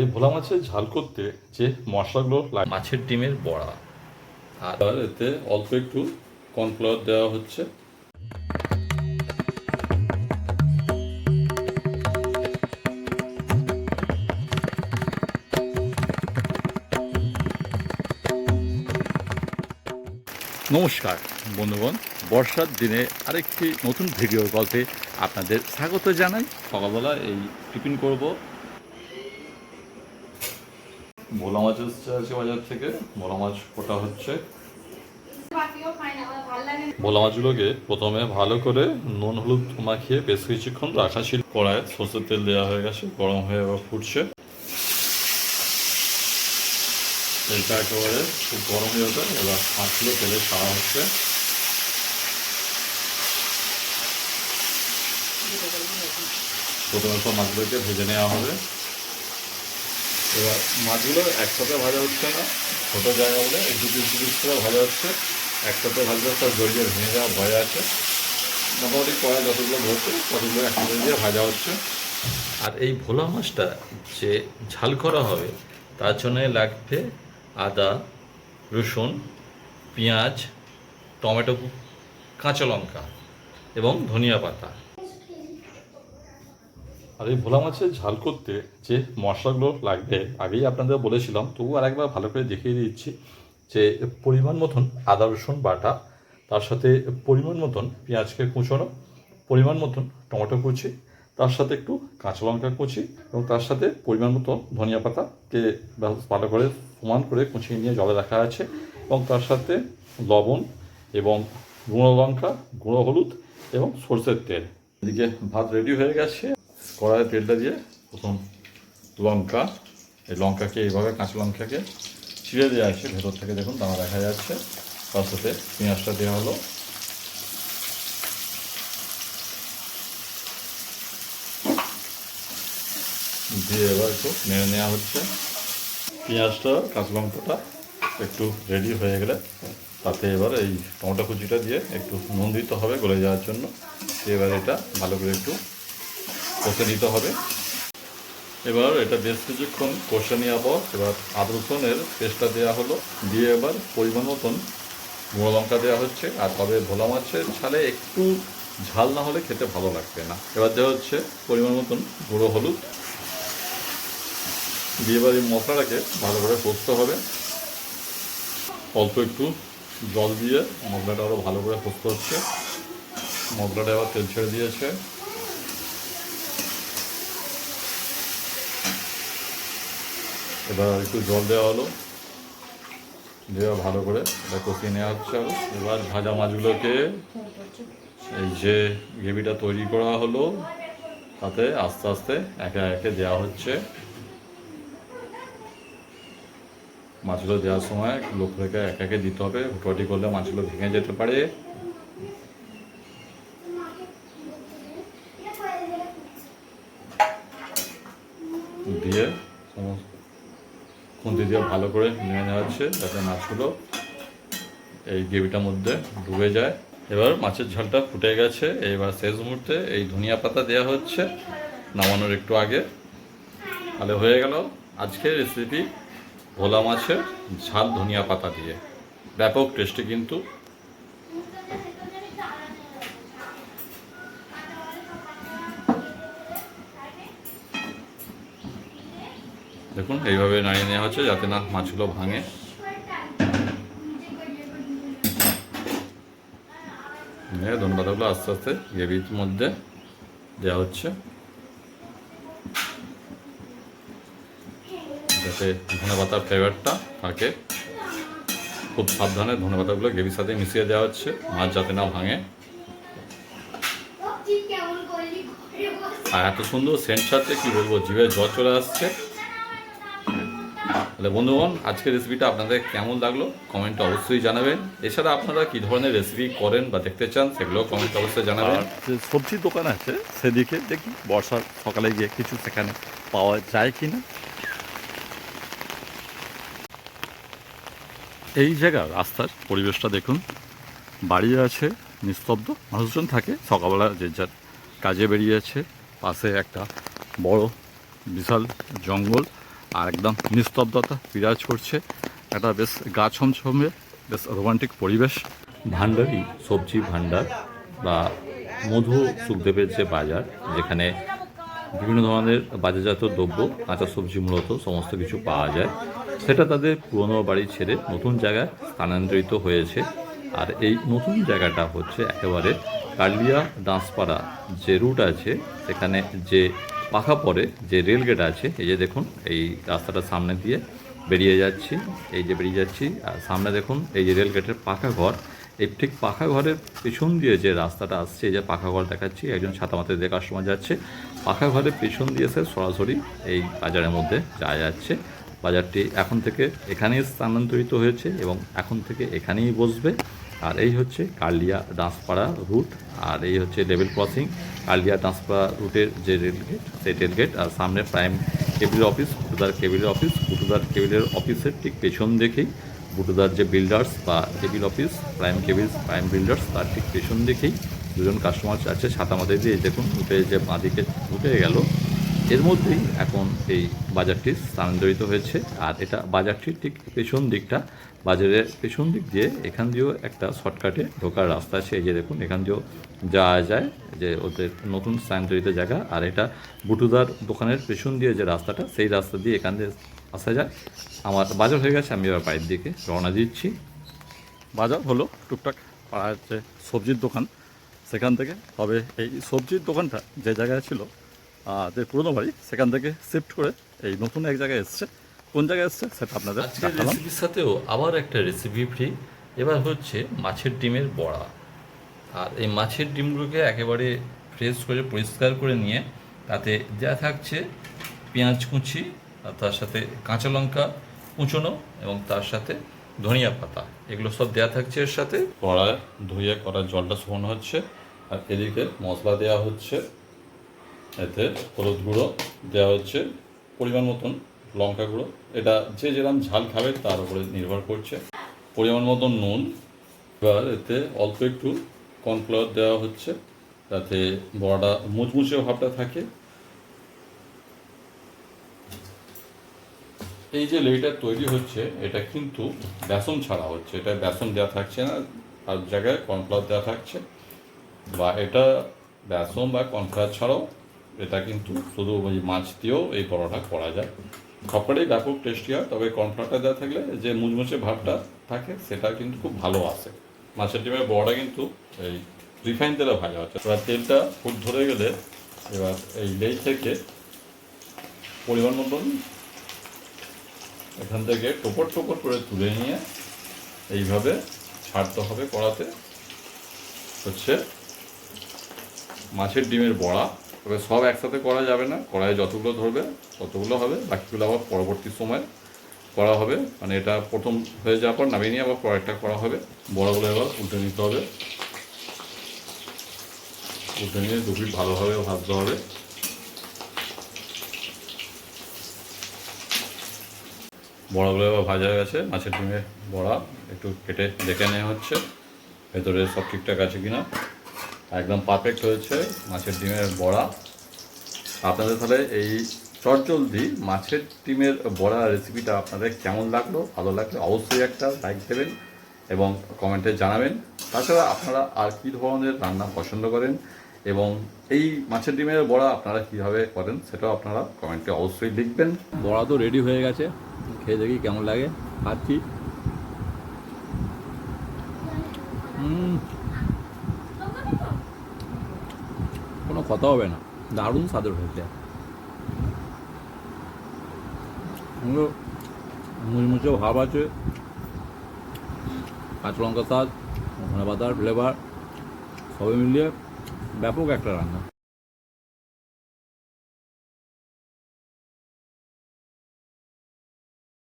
এই ভোলা মাছের ঝাল করতে যে মশলাগুলো লাগে, মাছের ডিমের বড়া। আর এতে অল্প একটু কর্নফ্লাওয়ার দেওয়া হচ্ছে। নমস্কার, বন্ধুগণ। বর্ষার দিনে আরেকটি নতুন ভিডিও গল্পে আপনাদের স্বাগত জানাই। সকালবেলা এই টিফিন করব। ভোলা মাছ এসছে বাজার থেকে। ভোলা মাছ কোটা হচ্ছে। ভোলা মাছগুলোকে প্রথমে ভালো করে নুন, হলুদ মাখিয়ে বেশ কিছুক্ষণ রাখা ছিল। কড়ায় সর্ষের তেল দেওয়া হয়ে গেছে। গরম হয়ে এবার ফুটছে। তেলটা একেবারে খুব গরম হয়ে যাবে, এবার মাছগুলো তেলে ছাড়া হচ্ছে। প্রথমে সব মাছগুলোকে ভেজে নেওয়া হবে। এবার মাছগুলো একসাথে ভাজা হচ্ছে না, ছোটো জায়গা বলে একটু পিস পিস করে ভাজা হচ্ছে। একসাথে ভাজলে সব জড়িয়ে ভেঙে যাওয়ার ভয় আছে। মোটামুটি কড়া যতগুলো ধরছে ততগুলো একসাথে দিয়ে ভাজা হচ্ছে। আর এই ভোলা মাছটা যে ঝাল করা হবে, তার জন্য লাগবে আদা, রসুন, পেঁয়াজ, টমেটো, কাঁচা লঙ্কা এবং ধনিয়া পাতা। আর এই ভোলা মাছের ঝাল করতে যে মশলাগুলো লাগবে, আগেই আপনাদের বলেছিলাম তবু আর একবার ভালো করে দেখিয়ে দিচ্ছি যে পরিমাণ মতন আদা, রসুন বাটা, তার সাথে পরিমাণ মতন পেঁয়াজকে কুচোনো, পরিমাণ মতন টমেটো কুচি তার সাথে একটু কাঁচা লঙ্কা কুচি এবং তার সাথে পরিমাণ মতো ধনিয়া পাতাকে ভালো করে সমান করে কুচিয়ে নিয়ে জলে রাখা আছে এবং তার সাথে লবণ এবং গুঁড়ো লঙ্কা, গুঁড়ো হলুদ এবং সর্ষের তেল। এদিকে ভাত রেডি হয়ে গেছে। কড়াইয়ে তেলটা দিয়ে প্রথম লঙ্কা, এই লঙ্কাকে এইভাবে কাঁচা লঙ্কাকে ছিঁড়ে দেওয়া আছে। ভেতর থেকে দেখুন দানা দেখা যাচ্ছে। তার সাথে পেঁয়াজটা দেওয়া হলো। দিয়ে এবার একটু নেড়ে নেওয়া হচ্ছে। পেঁয়াজটা, কাঁচা লঙ্কাটা একটু রেডি হয়ে গেলে তাতে এবার এই টমেটো কুচিটা দিয়ে একটু নুন দিতে হবে গলে যাওয়ার জন্য। এবার এটা ভালো করে একটু কষে নিতে হবে। এবার এটা বেশ কিছুক্ষণ কষে নেওয়া পর এবার আদা রসুনের পেস্টটা দেওয়া হলো। দিয়ে এবার পরিমাণ মতন গুঁড়ো লঙ্কা দেওয়া হচ্ছে। আর তবে ভোলা মাছের ছালে একটু ঝাল না হলে খেতে ভালো লাগবে না। এবার দেওয়া হচ্ছে পরিমাণ মতন গুঁড়ো হলুদ। দিয়ে এবার এই মশলাটাকে ভালো করে কষতে হবে। অল্প একটু জল দিয়ে মশলাটা আরও ভালো করে কষতে হচ্ছে। মশলাটা এবার তেল ছেড়ে দিয়েছে। এবার একটু জল দেওয়া হলো। দিয়ে ভালো করে এটা কষিয়ে নেওয়া হচ্ছে। এবার ভাজা মাছগুলোকে এই যে গ্রেভিটা তৈরি করা হলো, তাতে আস্তে আস্তে একে একে দেওয়া হচ্ছে। মাছগুলো দেওয়ার সময় লোক রেখে একে একে দিতে হবে। হুটোয়াটি করলে মাছগুলো ভেঙে যেতে পারে। দিয়ে সমস্ত খুন্তি দিয়ে ভালো করে নিয়ে নেওয়া হচ্ছে যাতে মাছগুলো এই গ্রেভিটার মধ্যে ডুবে যায়। এবার মাছের ঝালটা ফুটে গেছে। এবার শেষ মুহূর্তে এই ধনিয়া পাতা দেওয়া হচ্ছে। নামানোর একটু আগে। তাহলে হয়ে গেল আজকের রেসিপি ভোলা মাছের ঝাল ধনিয়া পাতা দিয়ে। ব্যাপক টেস্টি কিন্তু দেখুন, এইভাবে নাড়িয়ে নেওয়া হচ্ছে যাতে না মাছগুলো ভাঙে। ধনেপাতাগুলো আস্তে আস্তে গ্রেভির মধ্যে দেওয়া হচ্ছে। যাতে ধনেপাতার ফ্লেভারটা থাকে খুব সাবধানে ধনেপাতাগুলো গ্রেভির সাথে মিশিয়ে দেওয়া হচ্ছে, মাছ যাতে না ভাঙে। আর এত সুন্দর সেন্ট ছাড়ছে কি বলব, জিভে জল চলে আসছে। তাহলে বন্ধুগণ, আজকের রেসিপিটা আপনাদের কেমন লাগল কমেন্টে অবশ্যই জানাবেন। এছাড়া আপনারা কি ধরনের রেসিপি করেন বা দেখতে চান সেগুলো কমেন্টে অবশ্যই জানাবেন। যে সবজির দোকান আছে সেদিকে দেখি, বর্ষার সকালে গিয়ে কিছু সেখানে পাওয়া যায় কি না এই জায়গার রাস্তার পরিবেশটা দেখুন। বাড়ি আছে, নিস্তব্ধ। মানুষজন থাকে। সকালবেলা যে যার কাজে বেরিয়েছে পাশে একটা বড়, বিশাল জঙ্গল আর একদম নিস্তব্ধতা বিরাজ করছে। একটা বেশ গা ছমছমে, বেশ রোমান্টিক পরিবেশ। ভান্ডারি সবজি ভান্ডার বা মধু সুখদেবের যে বাজার, যেখানে বিভিন্ন ধরনের বাজারজাত দ্রব্য, কাঁচা সবজি মূলত সমস্ত কিছু পাওয়া যায়। সেটা তাদের পুরনো বাড়ি ছেড়ে নতুন জায়গায় স্থানান্তরিত হয়েছে। আর এই নতুন জায়গাটা হচ্ছে একেবারে কালিয়া দাঁসপাড়া যে রুট আছে, সেখানে যে পাখা পরে যে রেলগেট আছে, এই যে দেখুন, এই রাস্তাটার সামনে দিয়ে বেরিয়ে যাচ্ছি, এই যে বেরিয়ে যাচ্ছি, আর সামনে দেখুন, এই যে রেলগেটের পাকা ঘর। এই ঠিক পাকা ঘরের পেছন দিয়ে যে রাস্তাটা আসছে, এই যে পাকা ঘর দেখাচ্ছি, একজন ছাতা মাথায় দিয়ে কাস্টমার যাচ্ছে। পাখা ঘরের পেছন দিয়ে সে সরাসরি এই বাজারের মধ্যে যাওয়া যাচ্ছে। বাজারটি এখন থেকে এখানেই স্থানান্তরিত হয়েছে এবং এখন থেকে এখানেই বসবে। আর এই হচ্ছে কার্লিয়া ডাঁসপাড়া রুট, আর এই হচ্ছে লেভেল ক্রসিং। কার্লিয়া ডাঁসপাড়া রুটের যে রেলগেট সেই রেলগেট আর সামনে প্রাইম কেবিলের অফিস, বুটুদার কেবিলের অফিস। বুটুদার কেবিলের অফিসের ঠিক পেছন দেখেই বুটুদার যে বিল্ডার্স বা cable office, prime cables prime builders, তার ঠিক পেছন দেখেই দুজন কাস্টমার আছে। ছাতা মাথায় দিয়ে দেখুন, উঠে যে বাঁদিকে ঢুকে গেল। এর মধ্যেই এখন এই বাজারটি স্থানান্তরিত হয়েছে। আর এটা বাজারটির ঠিক পেছন দিকটা। বাজারের পেছন দিক দিয়ে এখান দিয়েও একটা শর্টকাটে ঢোকার রাস্তা আছে। এই যে দেখুন, এখান দিয়েও যাওয়া যায় যে ওদের নতুন স্থানান্তরিত জায়গা। আর এটা বুটুদার দোকানের পেছন দিয়ে যে রাস্তাটা, সেই রাস্তা দিয়ে এখান দিয়ে আসা যায়। আমার বাজার হয়ে গেছে, আমি এবার বাইরের দিকে রওনা দিচ্ছি। বাজার হলো টুকটাক পাড়ার যে সবজির দোকান। সেখান থেকে তবে এই সবজির দোকানটা যে জায়গায় ছিল যে পুরোনো বাড়ি সেখান থেকে শিফট করে এই নতুন এক জায়গায় এসছে। কোন জায়গায় এসছে সেটা আপনাদের আজকের রেসিপির সাথেও আবার একটা রেসিপি ফ্রি এবার হচ্ছে মাছের ডিমের বড়া। আর এই মাছের ডিমগুলোকে একেবারে ফ্রেশ করে পরিষ্কার করে নিয়ে তাতে দেওয়া থাকছে পেঁয়াজ কুচি আর তার সাথে কাঁচা লঙ্কা কুচোনো এবং তার সাথে ধনিয়া পাতা। এগুলো সব দেওয়া থাকছে এর সাথে। কড়ায় ধুয়ে কড়ার জলটা শুকনো হচ্ছে। আর এদিকে মশলা দেওয়া হচ্ছে। এতে হলুদ গুঁড়ো দেওয়া হচ্ছে, পরিমাণ মতন লঙ্কা গুঁড়ো। এটা যে যেরকম ঝাল খাবে তার উপরে নির্ভর করছে। পরিমাণ মতন নুন, এবার এতে অল্প একটু কর্নফ্লাওয়ার দেওয়া হচ্ছে যাতে বড়াটা মুচমুচে ভাবটা থাকে। এই যে লেইটা তৈরি হচ্ছে, এটা কিন্তু বেসন ছাড়া হচ্ছে। এটা বেসন দেওয়া থাকছে না, আর জায়গায় কর্নফ্লাওয়ার দেওয়া থাকছে। বা এটা বেসন বা কর্নফ্লাওয়ার ছাড়াও এটা কিন্তু শুধু ওই মাছ দিয়েও এই বড়াটা করা যায়। সবকটাই ব্যাপক টেস্টি হয়, তবে কর্নফ্লাওয়ারটা দেওয়া থাকলে যে মুচমুচে ভাবটা থাকে, সেটা কিন্তু খুব ভালো আসে। মাছের ডিমের বড়াটা কিন্তু এই রিফাইন তেলে ভাজা হচ্ছে। এবার তেলটা ফুট ধরে গেলে এবার এই লেই থেকে পরিমাণ মতন এখান থেকে টোপর টোপর করে তুলে নিয়ে এইভাবে ছাড়তে হবে কড়াতে। হচ্ছে মাছের ডিমের বড়া। তবে সব একসাথে করা যাবে না। কড়াইয়ে যতগুলো ধরবে, ততগুলো হবে। বাকিগুলো আবার পরবর্তী সময় করা হবে। মানে এটা প্রথম হয়ে যাওয়ার পর নামিয়ে নিয়ে আবার পরেরটা করা হবে। বড়াগুলো এবার উল্টে নিতে হবে। উল্টে নিয়ে দুপিট ভালোভাবে ভাজতে হবে। বড়াগুলো এবার ভাজা হয়ে গেছে। মাছের ডিমের বড়া একটু কেটে দেখে নেওয়া হচ্ছে। ভেতরে সব ঠিকঠাক আছে কিনা। একদম পারফেক্ট হয়েছে মাছের ডিমের বড়া। আপনাদের তাহলে এই চটজলদি মাছের ডিমের বড়া রেসিপিটা আপনাদের কেমন লাগল, ভালো লাগলে অবশ্যই একটা লাইক দেবেন এবং কমেন্টে জানাবেন। তাছাড়া আপনারা আর কী ধরনের রান্না পছন্দ করেন এবং এই মাছের ডিমের বড়া আপনারা কীভাবে করেন সেটাও আপনারা কমেন্টে অবশ্যই লিখবেন। বড়া তো রেডি হয়ে গেছে, খেয়ে দেখি কেমন লাগে। খাচ্ছি। কথা হবে না। দারুণ স্বাদের হয়েছে। মুচমুচে ভাব আছে। কাঁচা লঙ্কা স্বাদ ধনে পাতার ফ্লেভার সবই মিলিয়ে ব্যাপক একটা রান্না।